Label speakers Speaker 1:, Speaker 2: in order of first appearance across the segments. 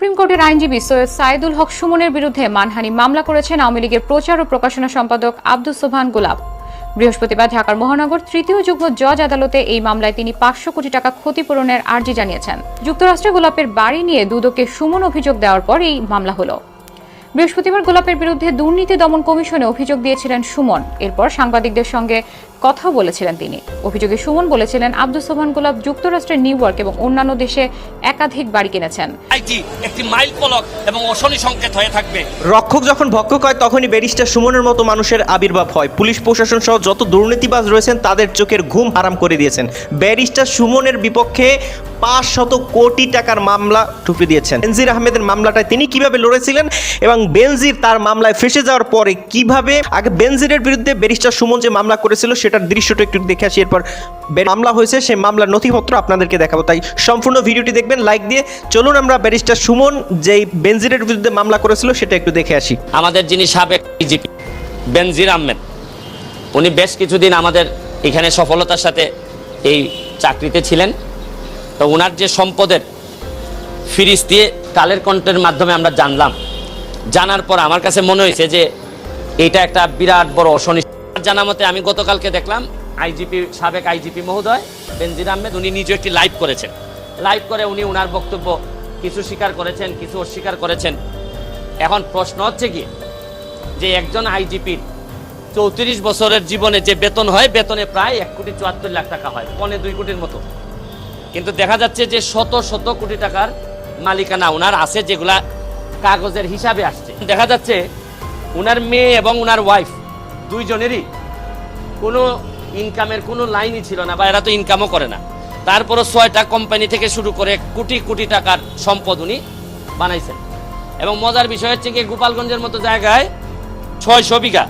Speaker 1: Supreme কোর্টের আইনজীবী সৈয়দ সাইদুল হক সুমনের বিরুদ্ধে মানহানি মামলা করেছেন আওয়ামী লীগের প্রচার ও প্রকাশনা সম্পাদক আব্দুস সোবহান গোলাপ। বৃহস্পতিবার ঢাকার মহানগর তৃতীয় যুগ্ম জজ আদালতে এই মামলায় তিনি পাঁচশো কোটি টাকা ক্ষতিপূরণের আর্জি জানিয়েছেন। যুক্তরাষ্ট্রে গোলাপের বাড়ি নিয়ে দুদকে সুমন অভিযোগ দেওয়ার পর এই মামলা হলো। বৃহস্পতিবার গোলাপের বিরুদ্ধে দুর্নীতি দমন কমিশনে অভিযোগ দিয়েছিলেন সুমন। এরপর সাংবাদিকদের সঙ্গে কথা বলেছিলেন তিনি। অভিযোগে সুমন বলেছিলেন আব্দুল সোবহান গোলাপ যুক্তরাষ্ট্রের নিউ ইয়র্ক এবং অন্যান্য দেশে একাধিক বাড়ি কিনেছেন।
Speaker 2: একটি মাইল ফলক এবং অশনি সংকেত হয়ে থাকবে।
Speaker 3: রক্ষক যখন ভক্ষক হয় তখনই ব্যারিস্টার সুমনের মতো মানুষের আবির্ভাব হয়। পুলিশ প্রশাসন সহ যত দুর্নীতিবাজ রয়েছেন তাদের চোখের ঘুম হারাম করে দিয়েছেন। ব্যারিস্টার সুমনের বিপক্ষে পাঁচ শত কোটি টাকার মামলা টুপি দিয়েছেন। বেনজির আহমেদের মামলাটায় তিনি কীভাবে লড়েছিলেন এবং বেনজির তার মামলায় ফেসে যাওয়ার পরে কীভাবে আগে বেনজিরের বিরুদ্ধে ব্যারিস্টার সুমন যে মামলা করেছিল সেটার দৃশ্যটা একটু দেখে আসি, এরপর মামলা হয়েছে, সেই মামলার নথিপত্র আপনাদেরকে দেখাবো। তাই সম্পূর্ণ ভিডিওটি দেখবেন, লাইক দিয়ে চলুন আমরা ব্যারিস্টার সুমন যেই বেনজিরের বিরুদ্ধে মামলা করেছিল সেটা একটু দেখে আসি।
Speaker 2: আমাদের যিনি সাবেক ডিজিপি বেনজির আহমেদ, উনি বেশ কিছুদিন আমাদের এখানে সফলতার সাথে এই চাকরিতে ছিলেন। তো ওনার যে সম্পদের ফিরিস দিয়ে কালের কণ্ঠের মাধ্যমে আমরা জানলাম। জানার পর আমার কাছে মনে হয়েছে যে এটা একটা বিরাট বড় অশনি জানা মতে আমি গতকালকে দেখলাম আইজিপি, সাবেক আইজিপি মহোদয় বেনজির আহমেদ, উনি নিজে একটি লাইভ করেছেন। লাইভ করে উনি ওনার বক্তব্য কিছু স্বীকার করেছেন, কিছু অস্বীকার করেছেন। এখন প্রশ্ন হচ্ছে কি, যে একজন আইজিপির চৌত্রিশ বছরের জীবনে যে বেতন হয়, বেতনে প্রায় এক কোটি চুয়াত্তর লাখ টাকা হয়, পনে দুই কোটির মতো। কিন্তু দেখা যাচ্ছে যে শত শত কোটি টাকার মালিকানা ওনার আছে, যেগুলা কাগজের হিসাবে আসছে। দেখা যাচ্ছে ওনার মেয়ে এবং ওনার ওয়াইফ দুইজনেরই কোনো ইনকামের কোনো লাইনই ছিল না বা এরা তো ইনকামও করে না। তারপরও ছয়টা কোম্পানি থেকে শুরু করে কোটি কোটি টাকার সম্পদ উনি বানাইছেন। এবং মজার বিষয় হচ্ছে কি গোপালগঞ্জের মতো জায়গায় ছয়শো বিঘা,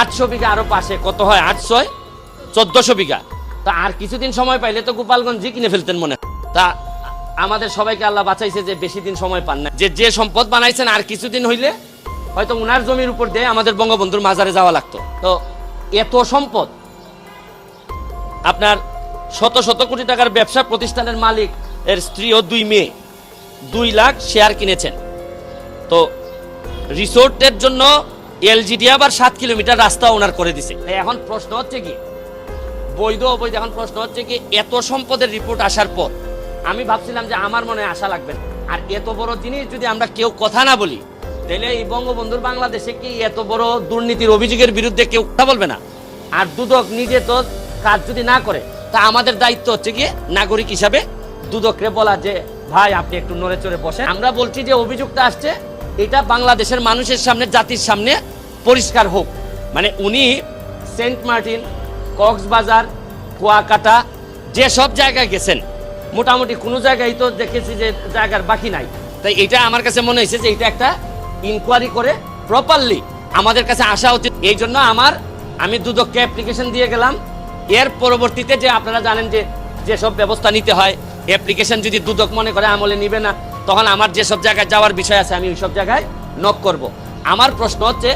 Speaker 2: আটশো বিঘা আরও পাশে, কত হয়? আটশো, চোদ্দশো বিঘা। তা আর কিছুদিন সময় পাইলে তো গোপালগঞ্জই কিনে ফেলতেন মনে। তা আমাদের সবাইকে আল্লাহ বাঁচাইছে যে বেশি দিন সময় পান না। যে যে সম্পদ বানাইছেন আর কিছুদিন হইলে হয়তো উনার জমির উপর দিয়ে আমাদের বঙ্গবন্ধুর মাজারে যাওয়া লাগতো। তো এত সম্পদ, আপনার শত শত কোটি টাকার ব্যবসা প্রতিষ্ঠানের মালিক এর স্ত্রী ও দুই মেয়ে, দুই লাখ শেয়ার কিনেছেন। তো রিসোর্টের জন্য এলজিডি আবার সাত কিলোমিটার রাস্তা ওনার করে দিছে। এখন প্রশ্ন হচ্ছে কি? বৈধ অবৈধ, এখন প্রশ্ন হচ্ছে কি, এত সম্পদের রিপোর্ট আসার পর, আমি ভাবছিলাম যে আমার মনে আশা লাগবে আর এত বড় জিনিস যদি আমরা কেউ কথা না বলি তাহলে এই বঙ্গবন্ধুর বাংলাদেশে কি এত বড় দুর্নীতির অভিযোগের বিরুদ্ধে কেউ কথা বলবে না? আর দুদক নিজে তো কাজ যদি না করে, তা আমাদের দায়িত্ব হচ্ছে গিয়ে নাগরিক হিসাবে দুদকরে বলা যে, ভাই, আপনি একটু নড়ে চড়ে বসে আমরা বলছি যে অভিযোগটা আসছে, এটা বাংলাদেশের মানুষের সামনে, জাতির সামনে পরিষ্কার হোক। মানে উনি সেন্ট মার্টিন, কক্সবাজার, কুয়াকাটা, যে সব জায়গায় গেছেন, মোটামুটি কোনো জায়গায় তো দেখেছি যে জায়গার বাকি নাই। তাই এটা আমার কাছে মনে হয়েছে যে এটা একটা ইনকোয়ারি করে প্রপারলি আমাদের কাছে আসা উচিত। এই জন্য আমার, আমি দুদককে অ্যাপ্লিকেশন দিয়ে গেলাম। এর পরবর্তীতে যে আপনারা জানেন যে যেসব ব্যবস্থা নিতে হয় অ্যাপ্লিকেশন যদি দুদক মনে করে আমলে নিবে না, তখন আমার যেসব জায়গায় যাওয়ার বিষয় আছে, আমি ওই সব জায়গায় নক করব। আমার প্রশ্ন হচ্ছে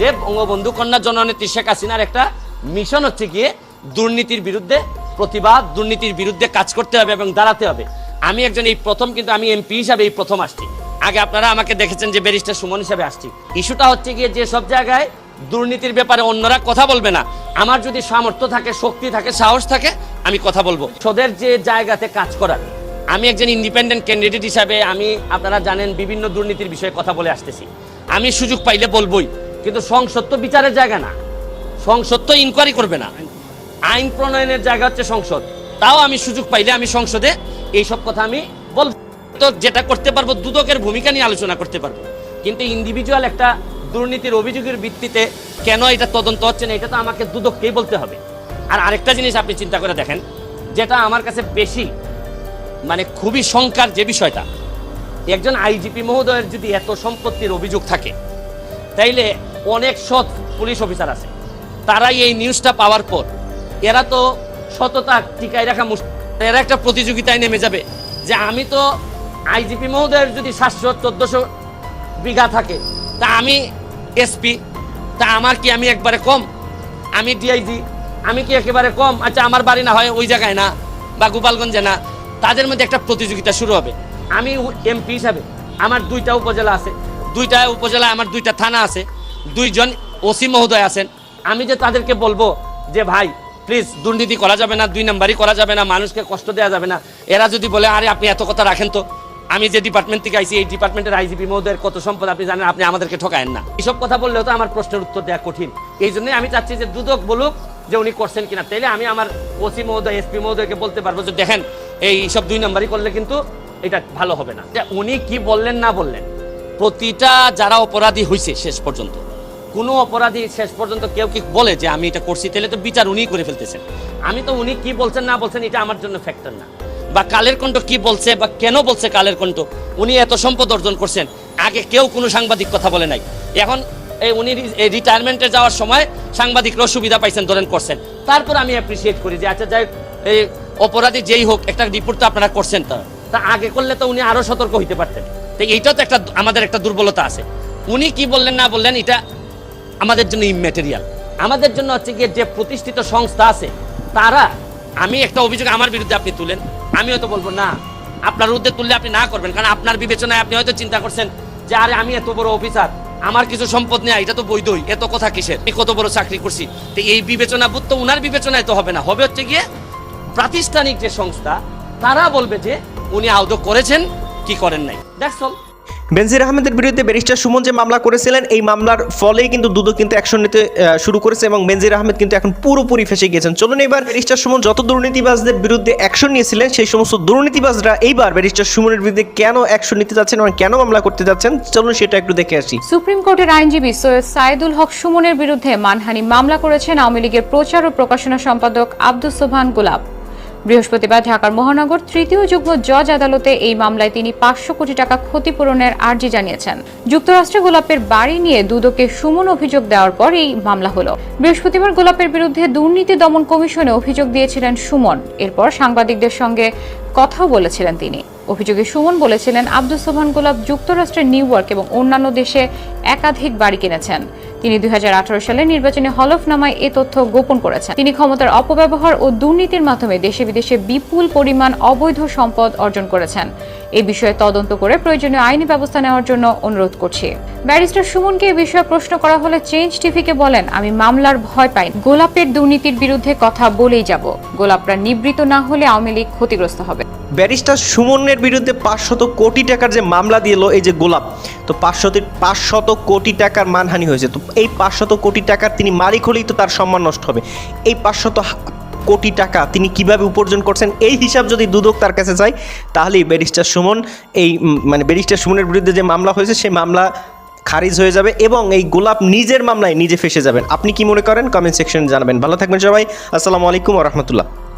Speaker 2: যে, বঙ্গবন্ধু কন্যা জননেত্রী শেখ হাসিনার একটা মিশন হচ্ছে গিয়ে দুর্নীতির বিরুদ্ধে প্রতিবাদ, দুর্নীতির বিরুদ্ধে কাজ করতে হবে এবং দাঁড়াতে হবে। আমি একজন এই প্রথম, কিন্তু আমি এমপি হিসাবে এই প্রথম আসছি। আগে আপনারা আমাকে দেখেছেন যে ব্যারিস্টার সুমন হিসাবে আসছি। ইস্যুটা হচ্ছে গিয়ে যে সব জায়গায় দুর্নীতির ব্যাপারে অন্যরা কথা বলবে না। আমার যদি সামর্থ্য থাকে, শক্তি থাকে, সাহস থাকে, আমি কথা বলব। সোদের যে জায়গাতে কাজ করার, আমি একজন ইন্ডিপেন্ডেন্ট ক্যান্ডিডেট হিসাবে আমি, আপনারা জানেন, বিভিন্ন দুর্নীতির বিষয়ে কথা বলে আসতেছি। আমি সুযোগ পাইলে বলবোই, কিন্তু সংসদ তো বিচারের জায়গা না। সংসদ তো ইনকোয়ারি করবে না। আইন প্রণয়নের জায়গা হচ্ছে সংসদ। তাও আমি সুযোগ পাইলে আমি সংসদে, এইসব কথা আমি তো যেটা করতে পারব, দুদকের ভূমিকা নিয়ে আলোচনা করতে পারব। কিন্তু ইন্ডিভিজুয়াল একটা দুর্নীতির অভিযোগের ভিত্তিতে কেন এটা তদন্ত হচ্ছে না, এটা তো আমাকে দুদককেই বলতে হবে। আর আরেকটা জিনিস আপনি চিন্তা করে দেখেন, যেটা আমার কাছে বেশি মানে খুবই শঙ্কার যে বিষয়টা, একজন আইজিপি মহোদয়ের যদি এত সম্পত্তির অভিযোগ থাকে, তাইলে অনেক সৎ পুলিশ অফিসার আছে। তারাই এই নিউজটা পাওয়ার পর, এরা তো সততা টিকায় রাখা মুশকিল এরা একটা প্রতিযোগিতায় নেমে যাবে। যে আমি তো আইজিপি মহোদয়ের যদি সাতশো চোদ্দশো বিঘা থাকে, তা আমি এসপি, তা আমার কি আমি একবারে কম? আমি ডিআইজি, আমি কি একেবারে কম? আচ্ছা আমার বাড়ি না হয় ওই জায়গায় না, বা গোপালগঞ্জে না, তাদের মধ্যে একটা প্রতিযোগিতা শুরু হবে। আমি এমপি হিসাবে আমার দুইটা উপজেলা আছে, দুইটা উপজেলা আমার দুইটা থানা আছে, দুইজন ওসি মহোদয় আছেন। আমি যে তাদেরকে বলব যে, ভাই প্লিজ দুর্নীতি করা যাবে না, দুই নাম্বারই করা যাবে না, মানুষকে কষ্ট দেওয়া যাবে না। এরা যদি বলে, আরে, আপনি এত কথা রাখেন তো। আমি যে ডিপার্টমেন্ট থেকে আইছি, এই ডিপার্টমেন্টের আইজিপি মহোদয়ের কত সম্পদ আপনি জানেন, আপনি আমাদেরকে ঠকায়েন না। এইসব কথা বললেও তো আমার প্রশ্নের উত্তর দেওয়া কঠিন। এই জন্যই আমি চাচ্ছি যে দুদক বলুক যে উনি করছেন কিনা। তাইলে আমি আমার ওসি মহোদয় এসপি মহোদয়কে বলতে পারব যে, দেখেন, এই সব দুই নাম্বারই করলে কিন্তু এটা ভালো হবে না। উনি কি বললেন, না বললেন, প্রতিটা যারা অপরাধী হয়েছে শেষ পর্যন্ত, কোনো অপরাধী শেষ পর্যন্ত কেউ কি বলে যে, আমি এটা করছি? তাহলে তো বিচার উনিই করে ফেলতেছেন। আমি তো উনি কি বলছেন, না বলছেন, এটা আমার জন্য ফ্যাক্টর না। বা কালের কণ্ঠ কি বলছে বা কেন বলছে কালের কণ্ঠ? উনি এত সম্পদ অর্জন করছেন। আগে কেউ কোনো সাংবাদিক কথা বলে নাই। এখন এই উনি রিটায়ারমেন্টে যাওয়ার সময় সাংবাদিকরাও সুবিধা পাইছেন, ধরেন করছেন। তারপর আমি অ্যাপ্রিসিয়েট করি যে আচ্ছা যাই এই অপরাধী যেই হোক, একটা রিপোর্ট তো আপনারা করছেন তা। তা আগে করলে তো উনি আরও সতর্ক হইতে পারতেন। তো এইটাও তো একটা আমাদের একটা দুর্বলতা আছে। উনি কি বললেন, না বললেন, এটা আমাদের জন্য ইম্যাটেরিয়াল আমাদের জন্য হচ্ছে গিয়ে যে প্রতিষ্ঠিত সংস্থা আছে, তারা, আমি একটা অভিযোগ আমার বিরুদ্ধে আপনি তুলেন আমি হয়তো বলব না। আপনার উদ্যোগ তুললে আপনি না করবেন, কারণ আপনার বিবেচনায় আপনি হয়তো চিন্তা করছেন যে, আরে আমি এত বড় অফিসার, আমার কিছু সম্পদ নেই, এটা তো বৈধই, এত কথা কিসের? আমি কত বড় চাকরি করছি। তো এই বিবেচনা বোধ তো উনার বিবেচনায় তো হবে না। হবে হচ্ছে গিয়ে প্রাতিষ্ঠানিক যে সংস্থা, তারা বলবে যে, উনি আউদ করেছেন কি করেন নাই। দেখ
Speaker 3: বেনজির আহমেদের বিরুদ্ধে ব্যারিস্টার সুমন যে মামলা করেছিলেন, এই মামলার ফলেই কিন্তু দুদক কিন্তু অ্যাকশন নিতে শুরু করেছে এবং বেনজির আহমেদ কিন্তু এখন পুরোপুরি ফেসে গিয়েছেন। চলুন এবার ব্যারিস্টার সুমন যত দুর্নীতিবাজদের বিরুদ্ধে অ্যাকশন নিয়েছিলেন, সেই সমস্ত দুর্নীতিবাজরা এইবার ব্যারিস্টার সুমনের বিরুদ্ধে কেন অ্যাকশন নিতে যাচ্ছেন এবং কেন মামলা করতে যাচ্ছেন, চলুন সেটা একটু দেখে আসি।
Speaker 1: সুপ্রিম কোর্টের আইনজীবী সৈয়দ সাইদুল হক সুমনের বিরুদ্ধে মানহানি মামলা করেছেন আওয়ামী লীগের প্রচার ও প্রকাশনা সম্পাদক আব্দুস সোবহান গোলাপ। বৃহস্পতিবার ঢাকার মহানগর তৃতীয় যুগ্ম জজ আদালতে এই মামলায় তিনি পাঁচশো কোটি টাকা ক্ষতিপূরণের আর্জি জানিয়েছেন। যুক্তরাষ্ট্রে গোলাপের বাড়ি নিয়ে দুদকে সুমন অভিযোগ দেওয়ার পর এই মামলা হলো। বৃহস্পতিবার গোলাপের বিরুদ্ধে দুর্নীতি দমন কমিশনে অভিযোগ দিয়েছিলেন সুমন। এরপর সাংবাদিকদের সঙ্গে কথাও বলেছিলেন তিনি। অভিযোগে সুমন বলেছিলেন আব্দুল সোবহান গোলাপ যুক্তরাষ্ট্রের নিউ ইয়র্ক এবং অন্যান্য দেশে একাধিক বাড়ি কিনেছেন। তিনি দুই হাজার আঠারো সালে নির্বাচনী হলফনামায় এ তথ্য গোপন করেছেন। তিনি ক্ষমতার অপব্যবহার ও দুর্নীতির মাধ্যমে দেশে বিদেশে বিপুল পরিমাণ অবৈধ সম্পদ অর্জন করেছেন। এ বিষয়ে তদন্ত করে প্রয়োজনীয় আইনি ব্যবস্থা নেওয়ার জন্য অনুরোধ করছি। ব্যারিস্টার সুমনকে এ বিষয়ে প্রশ্ন করা হলে চেঞ্জ টিভিকে বলেন, আমি মামলার ভয় পাই গোলাপের দুর্নীতির বিরুদ্ধে কথা বলেই যাব। গোলাপরা নিবৃত না হলে আওয়ামী লীগ ক্ষতিগ্রস্ত হবে।
Speaker 3: ব্যারিস্টার সুমনের বিরুদ্ধে পাঁচশত কোটি টাকার যে মামলা দিল এই যে গোলাপ, তো পাঁচশত পাঁচশত কোটি টাকার মানহানি হয়েছে। তো এই পাঁচশত কোটি টাকার তিনি মালিক হলেই তো তার সম্মান নষ্ট হবে। এই পাঁচশত কোটি টাকা তিনি কীভাবে উপার্জন করছেন, এই হিসাব যদি দুদক তার কাছে যায় তাহলেই ব্যারিস্টার সুমন এই মানে ব্যারিস্টার সুমনের বিরুদ্ধে যে মামলা হয়েছে, সেই মামলা খারিজ হয়ে যাবে এবং এই গোলাপ নিজের মামলায় নিজে ফেসে যাবেন। আপনি কি মনে করেন? কমেন্ট সেকশনে জানাবেন। ভালো থাকবেন সবাই। আসসালামু আলাইকুম রহমতুল্লাহ।